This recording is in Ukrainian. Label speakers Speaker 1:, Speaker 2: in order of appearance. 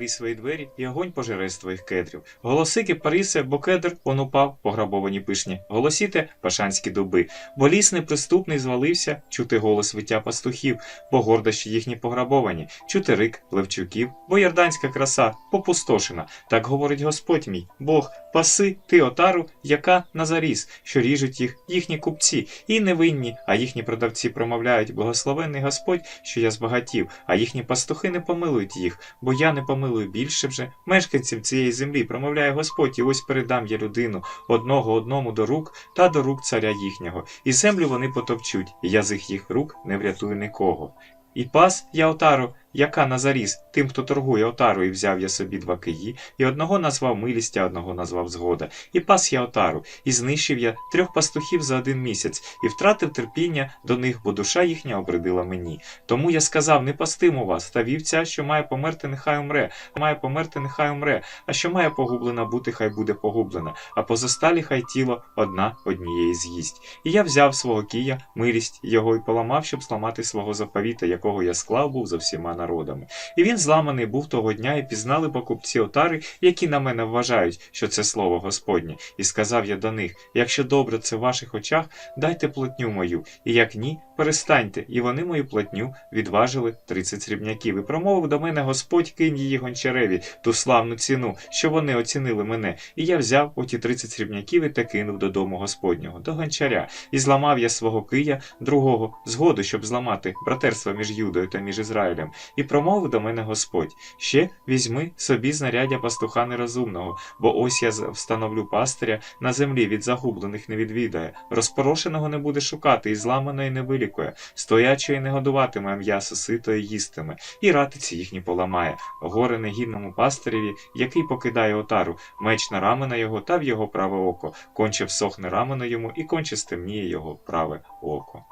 Speaker 1: і свої двері, і огонь пожере з твоїх кедрів. Голоси кипарисе, бо кедр он упав, пограбовані пишні. Голосіте пашанські дуби, бо ліс неприступний звалився, чути голос виття пастухів, бо гордощі їхні пограбовані, чути рик плевчуків, бо ярданська краса попустошена. Так говорить Господь мій, Бог, паси ти отару, яка на заріз, що ріжуть їх їхні купці, і невинні, а їхні продавці промовляють, благословенний Господь, що я збагатів, а їхні пастухи не помилують їх, бо я не помилую більше вже мешканців цієї землі, промовляє Господь, і ось передам я людину одного одному до рук та до рук царя їхнього, і землю вони потопчуть, і я з їх рук не врятую нікого. І пас я отару, яка на заріз, тим, хто торгує отару, і взяв я собі два киї, і одного назвав милість, а одного назвав згода. І пас я отару, і знищив я трьох пастухів за один місяць, і втратив терпіння до них, бо душа їхня обридила мені. Тому я сказав: не пастиму вас, та вівця, що має померти, нехай умре, має померти, нехай умре, а що має погублена бути, хай буде погублена, а позосталі хай тіло одна однієї з'їсть. І я взяв свого кія, милість його і поламав, щоб зламати свого заповіта, якого я склав був за всіма народами. І він зламаний був того дня, і пізнали покупці отари, які на мене вважають, що це слово Господнє. І сказав я до них: якщо добре це в ваших очах, дайте платню мою, і як ні, перестаньте. І вони мою платню відважили тридцять срібняків. І промовив до мене Господь, кинь її гончареві, ту славну ціну, що вони оцінили мене. І я взяв оті тридцять срібняків і та кинув додому Господнього, до гончаря, і зламав я свого кия, другого, згоду, щоб зламати братерство між Юдою та між Ізраїлем. І промовив до мене Господь: ще візьми собі знаряддя пастуха нерозумного, бо ось я встановлю пастиря на землі від загублених не відвідає, розпорошеного не буде шукати, і зламаної не вилікує, стоячої не годуватиме, м'ясо ситої їстиме, і ратиці їхні поламає, горе негідному пастиреві, який покидає отару, меч на рамена його та в його праве око, конче всохне рамено йому, і конче стемніє його праве око.